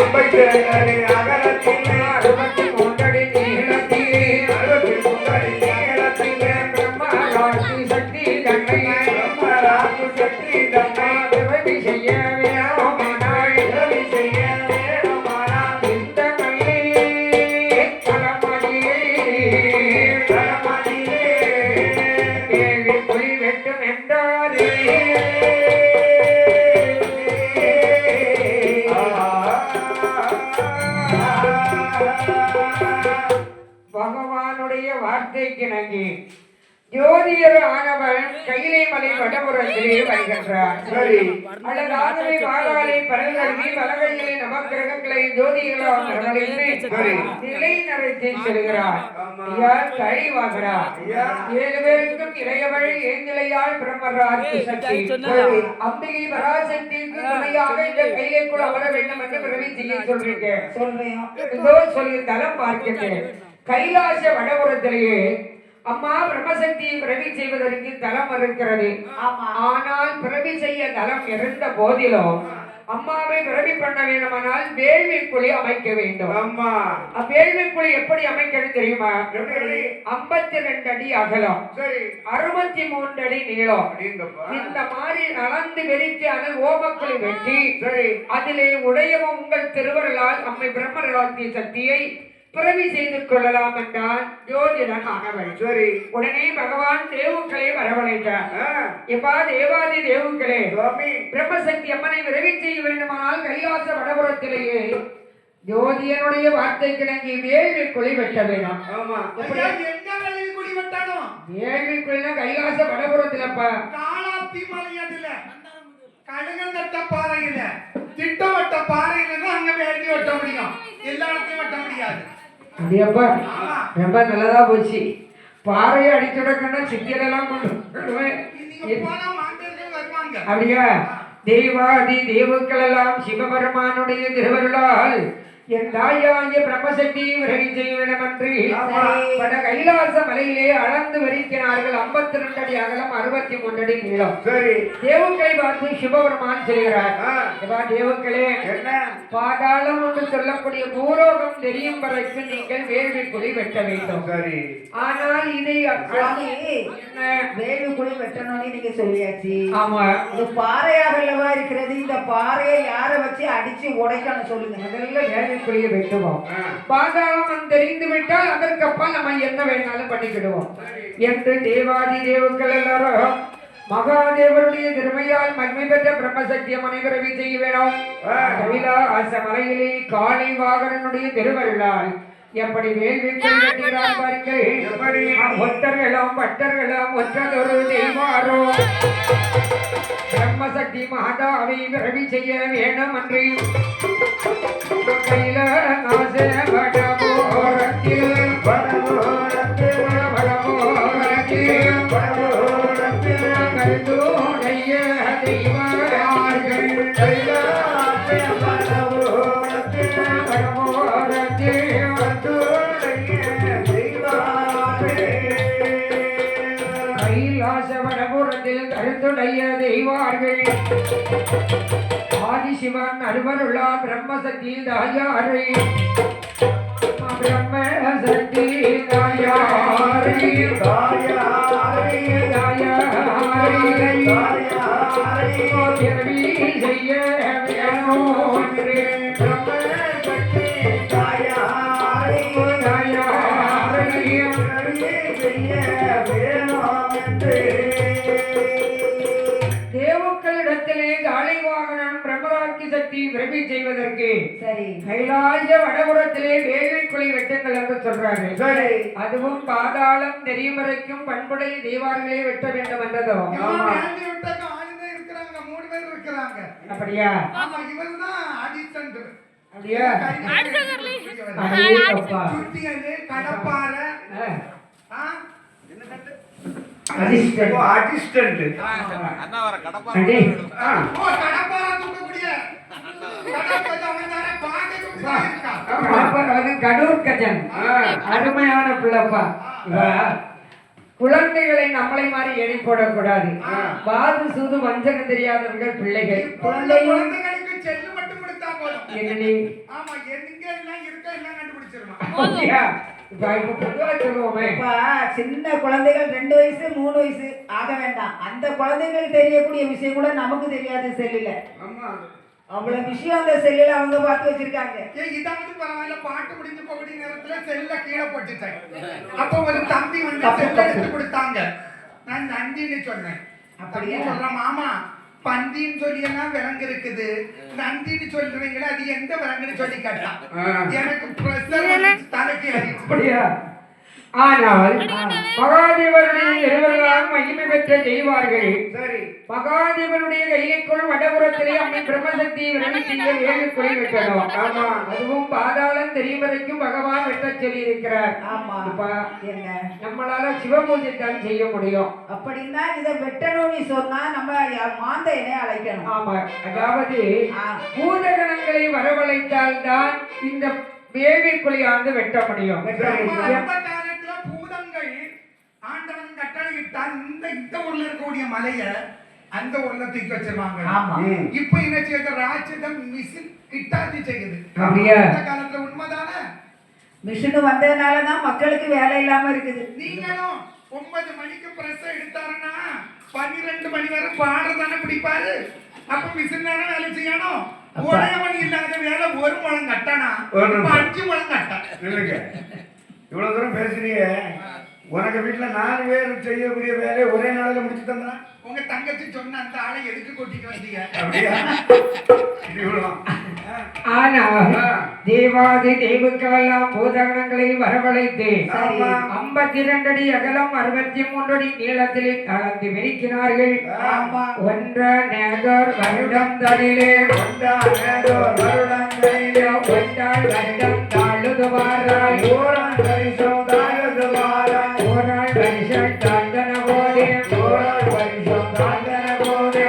ஐம்பத்தி ரெண்டடி வார்த்தைக்கு நங்கி ஜோதியர் ஆனவன் கையிலை மலை வடபுறத்திலே வருகின்றார் சரி அழகாகவே மாகாளை பரல்கல்வி வலகையிலே நவக்கிரகங்களை ஜோதிகளாக நிலை நிறைத்து செல்கிறார் ஆமா. கழிவாகிறார் ஏழு பேருக்கும் இளையவள் ஏந்திலையாள் பிரம்மராஜ் சக்தி அம்பிகை பராசக்திக்கு துணையாக இந்த கையை கூட வர வேண்டும் என்று பிறவி செய்ய சொல்றீங்க சொல்றேன் இதோ சொல்லி தரம் பார்க்கிறேன் கைலாச வடபுறத்திலேயே அம்மா பிரம்மசக்தியை பிறவி செய்வதற்கு தலம் இருக்கிறது. ஆனால் பிறவி செய்ய தலம் இருந்த போதிலும் அம்மாவை பிறவி பண்ண வேண்டுமானால் வேள்விக்குழி அமைக்க வேண்டும். அம்மா வேள்விக்குழி எப்படி அமைக்கணும் தெரியுமா? ஐம்பத்தி ரெண்டு அடி அகலம். அறுபத்தி மூன்று அடி நீளம். இந்த மாதிரி நலந்து வெறித்து அதில் ஓமக்குழி வெட்டி அதிலே உடையவும் உங்கள் திருவருளால் அம்மை பிரம்மராட்சி சக்தியை பிறவி செய்து கொள்ளலாம் என்றால் ஜோதிடன் ஆனவள் சரி உடனே பகவான் தேவுக்களை வரவழைத்தார். ஆ, எப்பா தேவாதி தேவுக்களே பிரம்மசக்தி அம்மனை விரைவி செய்ய வேண்டுமானால் கைலாச வடபுறத்திலேயே ஜோதியனுடைய வார்த்தை கிணங்கி வேள்வி குழி வெட்ட வேணும். ஆமா? எங்க வெளியில் குடி விட்டாலும் வேள்வி குழினா கைலாச வடபுறத்திலப்பா. காலாத்தி மலை அதுல கடுகந்தட்ட பாறையில திட்டவட்ட பாறையில தான் அங்க வேண்டி வெட்ட முடியும். எல்லா இடத்தையும் வெட்ட முடியாது. அப்படியாப்பா ரொம்ப நல்லதா போச்சு. பாறையை அடிச்சுடக்கன்னா சித்தியெல்லாம் அப்படியா? தெய்வாதி தேவுக்கள் எல்லாம் சிவபெருமானுடைய திருவருளால் என் தாயாகிய பிரம்மசக்தி விரவி செய்ய வேண்டுமென்று ஆமா. பட கைலாச மலையிலே அளந்து வரிக்கிறார்கள் ஐம்பத்தி ரெண்டு அடி அகலம் அறுபத்தி மூன்று அடி நீளம். சரி. தேவுக்களை பார்த்து சிவபெருமான் சொல்கிறார். தேவுக்களே என்ன? பாதாளம் என்று சொல்லக்கூடிய பூலோகம் தெரியும் வரைக்கும் நீங்கள் வேள்வி குழி வெட்ட வேண்டும். சரி. ஆனால் இதை வேலு குழி வெட்டணும்னு நீங்க சொல்லியாச்சு. ஆமா. இது பாறையாக இருக்கிறது? இந்த பாறையை யார வச்சு அடிச்சு உடைக்கணும் சொல்லுங்க. முதல்ல வேள்வி குழியை வெட்டுவோம். பாதாளம் தெரிந்து விட்டால் அதற்கப்பால் நம்ம என்ன வேணாலும் பண்ணிக்கிடுவோம். என்று தேவாதி தேவுக்கள் எல்லாரும் மகாதேவருடைய திருமையால் மகிமை பெற்ற பிரம்மசக்தி அனைவரவி செய்ய வேணும். கைலாச மலையிலே காளி வாகனனுடைய திருவருளால் எப்படி வேள்வி கொள்கிறார் பாருங்கள். எப்படி? ஒத்தர்களும் பட்டர்களும் ஒற்றதொரு தெய்வாரோ. பிரம்மசக்தி மாதாவை விரவி செய்ய வேணும் என்று தெய்வார்கள் கருத்துடைய தெய்வார்கள் ஆதிசிவன் அருவருள்ளா பிரம்மசக்தி தாயாரை. பிரம்மசக்தி தாயாரை தாயாரே, தாயாரை. தாயாரே, பிறவி செய்ய வேணும் விரவி செய்வதற்கு சரி. கைலாய வடபுறத்திலே வேள்வி குழி வெட்டுங்கள் என்று சொல்றாரு. சரி. அதுவும் பாதாளம் தெரியும் வரைக்கும் பண்புடைய தெய்வார்களே வெட்ட வேண்டும் என்றதும் இவன் வேண்டி விட்டாக்க ஆளுங்க இருக்கிறாங்க மூணு பேர் இருக்கிறாங்க. அப்படியா? ஆமா இவர் தான் அடிசன்ட் அப்படியா அடே அப்பா. சுத்தியது கடப்பாறை ஆ, ஆ? assistant. அசிஸ்டன்ட் அடே, ஓ கடப்பாறை தூக்கக்கூடிய கடப்பாறை அவன் தானே பாக்க இருக்கா அப்பா, அது கடூர் கஜன் அருமையான பிள்ளைப்பா. குழந்தைகளை நம்மளை மாதிரி எடை போடக்கூடாது. பாது சூது வஞ்சகம் தெரியாதவர்கள் பிள்ளைகள். குழந்தை குழந்தைகளுக்கு செல்லு மட்டும் கொடுத்தா போதும். என்னடி? ஆமா எங்க எல்லாம் இருக்க எல்லாம் இப்ப சின்ன குழந்தைகள் ரெண்டு வயசு மூணு வயசு ஆக வேண்டாம். அந்த குழந்தைகள் தெரியக்கூடிய விஷயம் கூட நமக்கு தெரியாது செல்லுல. ஆமா. அவ்வளவு விஷயம் அந்த செல்லுல அவங்க பார்த்து வச்சிருக்காங்க. இதாவது பரவாயில்ல பாட்டு முடிஞ்சு போகக்கூடிய நேரத்துல செல்ல கீழே போட்டுட்டேன். அப்ப ஒரு தம்பி வந்து செல்ல எடுத்து கொடுத்தாங்க. நான் நந்தின்னு சொன்னேன். அப்படியே? சொல்றான் மாமா பந்தின்னு சொல்லி எல்லாம் விலங்கு இருக்குது. நந்தின்னு சொல்றீங்களே அது எந்த விலங்குன்னு சொல்லி கேட்டான். எனக்கு அப்படியா? ஆனால் மகாதேவருடைய இருவர்களாக மகிமை பெற்ற செய்வார்கள் சரி. மகாதேவனுடைய கையைக்குள் வடபுறத்திலே அம்மை பிரம்மசக்தி விரவித்தீர்கள் ஏழு குறை வெட்டணும். ஆமா. அதுவும் பாதாளம் தெரியும் வரைக்கும் பகவான் வெட்டச் சொல்லி இருக்கிறார் ஆமா. இப்ப என்ன? நம்மளால சிவபூஜை தான் செய்ய முடியும். அப்படின்னா இதை வெட்டணும்னு சொன்னா நம்ம மாந்தையனை அழைக்கணும். ஆமா. அதாவது பூதகணங்களை வரவழைத்தால் தான் இந்த வேள்வி குழியாந்து வெட்ட முடியும் நம்ம அந்த காலத்துல பூதங்கள் ஆண்டவன் கட்டளை இட்டான் இந்த இந்த ஊர்ல இருக்கக்கூடிய மலைய அந்த ஊர்ல தூக்கி வச்சிருவாங்க. இப்ப என்ன செய்யுது? ராட்சதம் மிஷின் கிட்டாதி செய்யுது? அந்த காலத்துல உண்மைதானே? மிஷின் வந்ததுனால தான் மக்களுக்கு வேலை இல்லாம இருக்குது. நீங்களும் ஒன்பது மணிக்கு பிரஸ் எடுத்தாருன்னா பன்னிரெண்டு மணி வரை பாடுறதானே பிடிப்பாரு? அப்ப மிஷின் தானே வேலை செய்யணும்? ஒரே மணி இல்லாத வேலை ஒரு முழம் நிமிஷம். அஞ்சு முழம் கட்ட. இவ்வளவு தூரம் பேசுறீங்க. உனக்கு வீட்டுல நாலு பேர் செய்யக்கூடிய வேலையை ஒரே நாளில் முடிச்சு தந்தா உங்க தங்கச்சி சொன்ன அந்த ஆளை எதுக்கு கூட்டிட்டு வந்தீங்க? அப்படியா? ஆனால் தேவாதி தேவுக்களெல்லாம் பூதகணங்களை வரவழைத்து ஆமா. ஐம்பத்தி இரண்டு அடி அகலம் அறுபத்தி மூன்று அடி நீளத்திலே கலந்து விரிக்கிறார்கள். ஆமா. ஒன்ற நேதர் வருடம் தனிலே கொண்டாடோர் வருடங்களிலே ஒன்றால் வருடம் தாழுதுவாராய்.